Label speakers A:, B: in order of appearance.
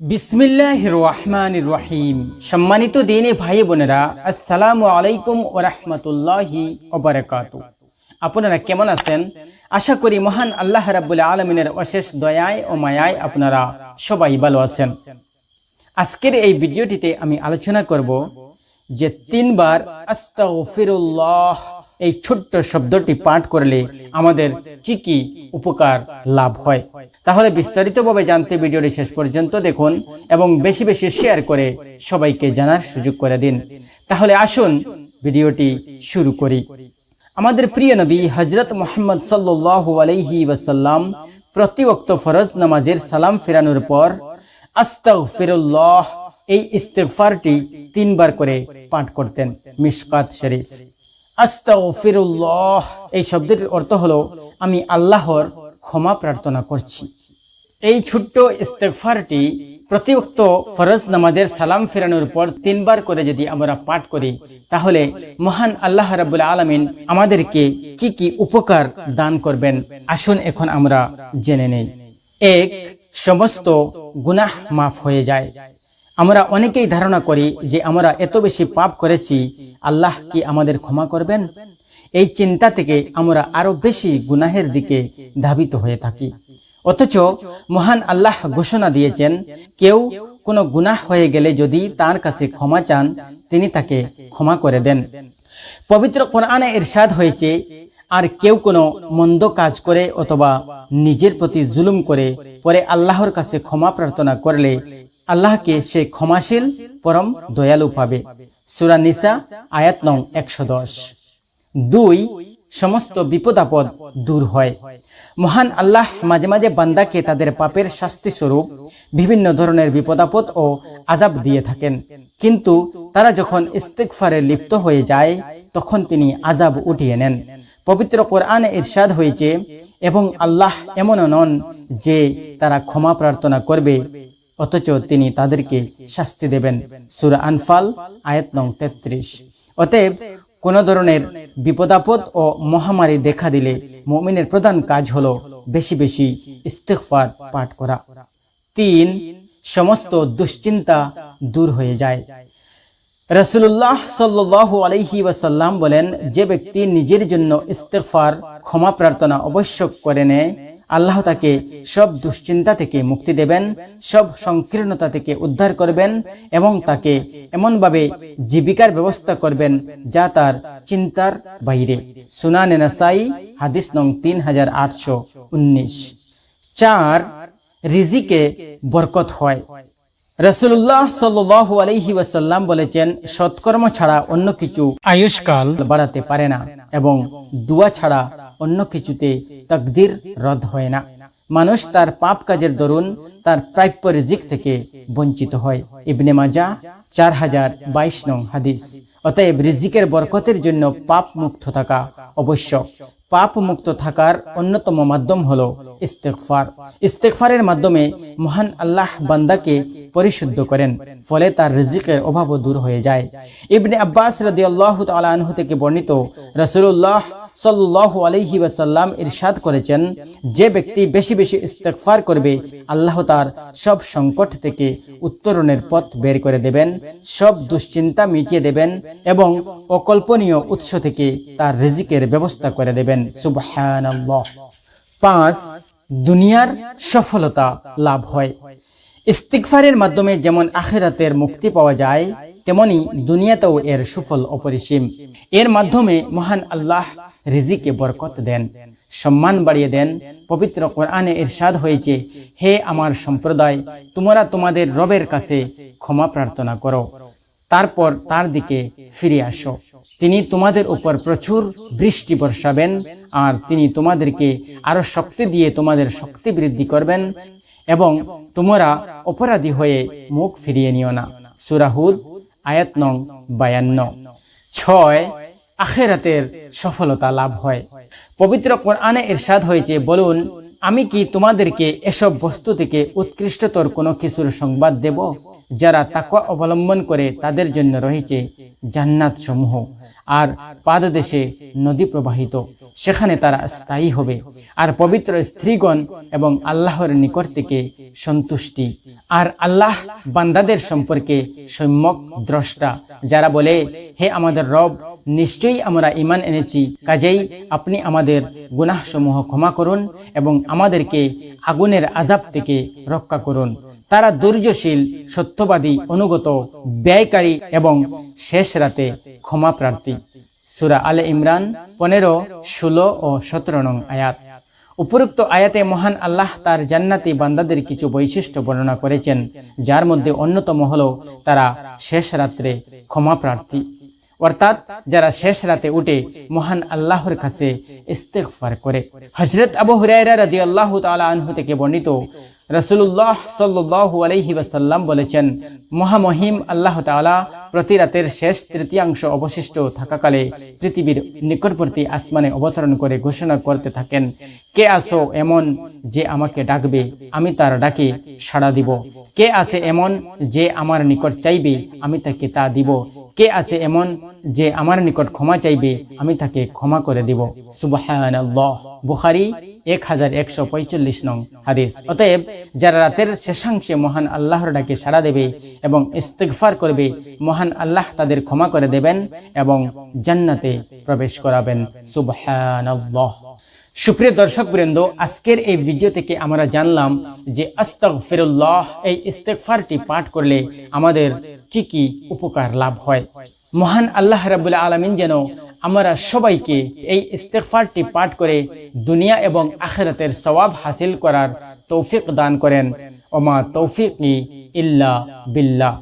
A: বিসমিল্লাহ সম্মানিত দিনে ভাই বোনেরা, আসসালামু আলাইকুম ও রহমতুল্লাহি আপনারা কেমন আছেন? আশা করি মহান আল্লাহ রাব্বুল আলমিনের অশেষ দয়ায় ও মায়ায় আপনারা সবাই ভালো আছেন। আজকের এই ভিডিওটিতে আমি আলোচনা করব যে তিনবার আস্তাগফিরুল্লাহ এই ছোট্ট শব্দটি পাঠ করলে আমাদের কি কি উপকার লাভ হয়? তাহলে বিস্তারিতভাবে জানতে ভিডিওটি শেষ পর্যন্ত দেখুন এবং বেশি বেশি শেয়ার করে সবাইকে জানার সুযোগ করে দিন। তাহলে আসুন ভিডিওটি শুরু করি। আমাদের প্রিয় নবী হজরত মোহাম্মদ সাল্লু আলাইহি ওয়াসাল্লাম প্রতি ওক্ত ফরজ নামাজের সালাম ফেরানোর পর আস্তাগফিরুল্লাহ এই ইস্তেফারটি তিনবার করে পাঠ করতেন মিশকাত শরীফ। আস্তাগফিরুল্লাহ। এই শব্দের অর্থ হলো, আমি আল্লাহর ক্ষমা প্রার্থনা করছি। এই ছোট্ট ইস্তেগফারটি প্রতিউক্ত ফরজ নামাজের সালাম ফেরানোর পর তিনবার করে যদি আমরা পাঠ করি, তাহলে মহান আল্লাহ রাবুল আলমিন আমাদেরকে কি কি উপকার দান করবেন, আসুন এখন আমরা জেনে নেই। এক, সমস্ত গুনাহ মাফ হয়ে যায়। আমরা অনেকেই ধারণা করি যে আমরা এত বেশি পাপ করেছি, আল্লাহ কি আমাদের ক্ষমা করবেন? এই চিন্তা থেকে আমরা আরও বেশি গুনাহের দিকে ধাবিত হয়ে থাকি। অথচ মহান আল্লাহ ঘোষণা দিয়েছেন, কেউ কোনো গুনাহ হয়ে গেলে যদি তার কাছে ক্ষমা চান, তিনি তাকে ক্ষমা করে দেন। পবিত্র কোরআনে ইরশাদ হয়েছে, আর কেউ কোনো মন্দ কাজ করে অথবা নিজের প্রতি জুলুম করে পরে আল্লাহর কাছে ক্ষমা প্রার্থনা করলে আল্লাহকে সে ক্ষমাশীল, পরম দয়ালু পাবে। সুরা নিসা, আয়াত নং একশো দশ। দুই, সমস্ত বিপদ আপদ দূর হয়। মহান আল্লাহ মাঝে মাঝে বান্দাকে তাদের পাপের শাস্তি স্বরূপ বিভিন্ন ধরনের বিপদাপদ ও আজাব দিয়ে থাকেন। কিন্তু তারা যখন ইস্তেকফারে লিপ্ত হয়ে যায়, তখন তিনি আজাব উঠিয়ে নেন। পবিত্র কোরআনে ইরশাদ হয়েছে, এবং আল্লাহ এমনও নন যে তারা ক্ষমা প্রার্থনা করবে অথচ তিনি তাদেরকে শাস্তি দেবেন। সুরা আনফাল, আয়াত নং তেত্রিশ। অতএব কোন ধরনের বিপদাপদ ও মহামারী দেখা দিলে মমিনের প্রধান কাজ হলো বেশি বেশি ইস্তেকফার পাঠ করা। তিন, সমস্ত দুশ্চিন্তা দূর হয়ে যায়। রসুল্লাহ সাল্লু আলহি ওয়াসাল্লাম বলেন, যে ব্যক্তি নিজের জন্য ইস্তেকফার ক্ষমা প্রার্থনা অবশ্য করে নেয় আল্লাহ তাকে সব দুশ্চিন্তা থেকে মুক্তি দেবেন সব সংকীর্ণতা থেকে উদ্ধার করবেন এবং তাকে এমনভাবে জীবিকার ব্যবস্থা করবেন যা তার চিন্তার বাইরে। সুনানে নাসাই হাদিস নং তিন হাজার আটশো উনিশ। চার রিজিকে বরকত হয়। রসুল্লাহ সাল্লু আলহি ওয়াসাল্লাম বলেছেন সৎকর্ম ছাড়া অন্য কিছু আয়ুষ্কাল বাড়াতে পারে না এবং দুয়া ছাড়া অন্য কিছুতে তকদির রদ হয় না। মানুষ তার পাপ কাজের দরুন তার প্রাপ্য রিজিক থেকে বঞ্চিত হয়। ইবনে মাজা চার হাজার বাইশ নং হাদিস। অতএব রিজিকের বরকতের জন্য পাপ মুক্ত থাকা আবশ্যক পাপ মুক্ত থাকার অন্যতম মাধ্যম হলো ইস্তেকফার ইস্তেকফারের মাধ্যমে মহান আল্লাহ বান্দাকে পরিশুদ্ধ করেন, ফলে তার রিজিকের অভাবও দূর হয়ে যায়। ইবনে আব্বাস রদি আল্লাহ তালাহু থেকে বর্ণিত রসুল্লাহ সাল্লাহ আলহি ওয়াসাল্লাম ইরশাদ করেছেন, যে ব্যক্তি বেশি বেশি ইস্তেকফার করবে, আল্লাহ তার সব সংকট থেকে উত্তরণের পথ বের করে দেবেন, সব দুশ্চিন্তা মিটিয়ে দেবেন এবং অকল্পনীয় উৎস থেকে তার রিজিকের ব্যবস্থা করে দেবেন। সুবহান পাঁচ, দুনিয়ার সফলতা লাভ হয়। ইস্তিকফারের মাধ্যমে যেমন আখেরাতের মুক্তি পাওয়া যায়, তেমনি দুনিয়াতেও এর সুফল অপরিসীম। এর মাধ্যমে মহান আল্লাহ রিজিকে বরকত দেন, সম্মান বাড়িয়ে দেন, পবিত্র কোরআনে ইরশাদ হয়েছে, হে আমার সম্প্রদায়, তোমরা তোমাদের রবের কাছে ক্ষমা প্রার্থনা করো। তারপর তার দিকে ফিরে আসো। তিনি তোমাদের উপর প্রচুর বৃষ্টি বর্ষাবেন, আর তিনি তোমাদেরকে আরও শক্তি দিয়ে তোমাদের শক্তি বৃদ্ধি করবেন এবং তোমরা অপরাধী হয়ে মুখ ফিরিয়ে নিও না। সুরাহুদ আয়াত নং বায়ান্ন। ছয় আখেরাতের সফলতা লাভ হয়। পবিত্র কোরআনে এরশাদ হয়েছে বলুন, আমি কি তোমাদেরকে এসব বস্তু থেকে উৎকৃষ্টতর কোনো কিছুর সংবাদ দেব, যারা তাকুয়া অবলম্বন করে তাদের জন্য রয়েছে জান্নাত সমূহ আর পাদদেশে নদী প্রবাহিত? সেখানে তারা স্থায়ী হবে। আর পবিত্র স্ত্রীগণ এবং আল্লাহর নিকট থেকে সন্তুষ্টি। আর আল্লাহ বান্দাদের সম্পর্কে সম্যক দ্রষ্টা, যারা বলে, হে আমাদের রব, নিশ্চয়ই আমরা ইমান এনেছি। কাজেই আপনি আমাদের গুনাহসমূহ ক্ষমা করুন এবং আমাদেরকে আগুনের আজাব থেকে রক্ষা করুন। তারা ধৈর্যশীল, সত্যবাদী, অনুগত, ব্যয়কারী এবং শেষ রাতে ক্ষমা প্রার্থী। সুরা আলে ইমরান পনেরো, ষোলো ও সতেরো নং আয়াত। উপরোক্ত আয়াতে মহান আল্লাহ তার জান্নাতি বান্দাদের কিছু বৈশিষ্ট্য বর্ণনা করেছেন, যার মধ্যে অন্যতম হল তারা শেষ রাত্রে ক্ষমা প্রার্থী। অর্থাৎ যারা শেষ রাতে উঠে মহান আল্লাহর কাছে ইস্তেগফার করে। হজরত আবু হুরায়রা রাদিয়াল্লাহু তাআলা আনহু থেকে বর্ণিত রসুল্লাহ সাল্লু আলহি ওয়াসাল্লাম বলেছেন, মহামহিম আল্লাহ তাআলা প্রতি রাতের শেষ তৃতীয়াংশ অবশিষ্ট থাকাকালে পৃথিবীর নিকটবর্তী আসমানে অবতরণ করে ঘোষণা করতে থাকেন, কে আসো এমন যে আমাকে ডাকবে, আমি তার ডাকে সাড়া দিব। কে আছে এমন যে আমার নিকট চাইবে, আমি তাকে তা দিব। কে আছে এমন যে আমার নিকট ক্ষমা চাইবে, আমি তাকে ক্ষমা করে দিব। সুবহানাল্লাহ। বুখারি এক হাজার একশো পঁয়চল্লিশ নং হাদিস। অতএব যারা রাতের শেষাংশে মহান আল্লাহর ডাকে সাড়া দেবে এবং ইস্তেগফার করবে, মহান আল্লাহ তাদের ক্ষমা করে দেবেন এবং জান্নাতে প্রবেশ করাবেন। সুবহানাল্লাহ। সুপ্রিয় দর্শক বৃন্দ, আজকের এই ভিডিও থেকে আমরা জানলাম যে আস্তাগফিরুল্লাহ, এই ইস্তেগফারটি পাঠ করলে আমাদের কি কি উপকার লাভ হয়। মহান আল্লাহ রাবুল আলমিন যেন আমরা সবাইকে এই ইস্তেকফারটি পাঠ করে দুনিয়া এবং আখেরাতের সওয়াব হাসিল করার তৌফিক দান করেন। ওমা তৌফিক ইল্লা বিল্লাহ।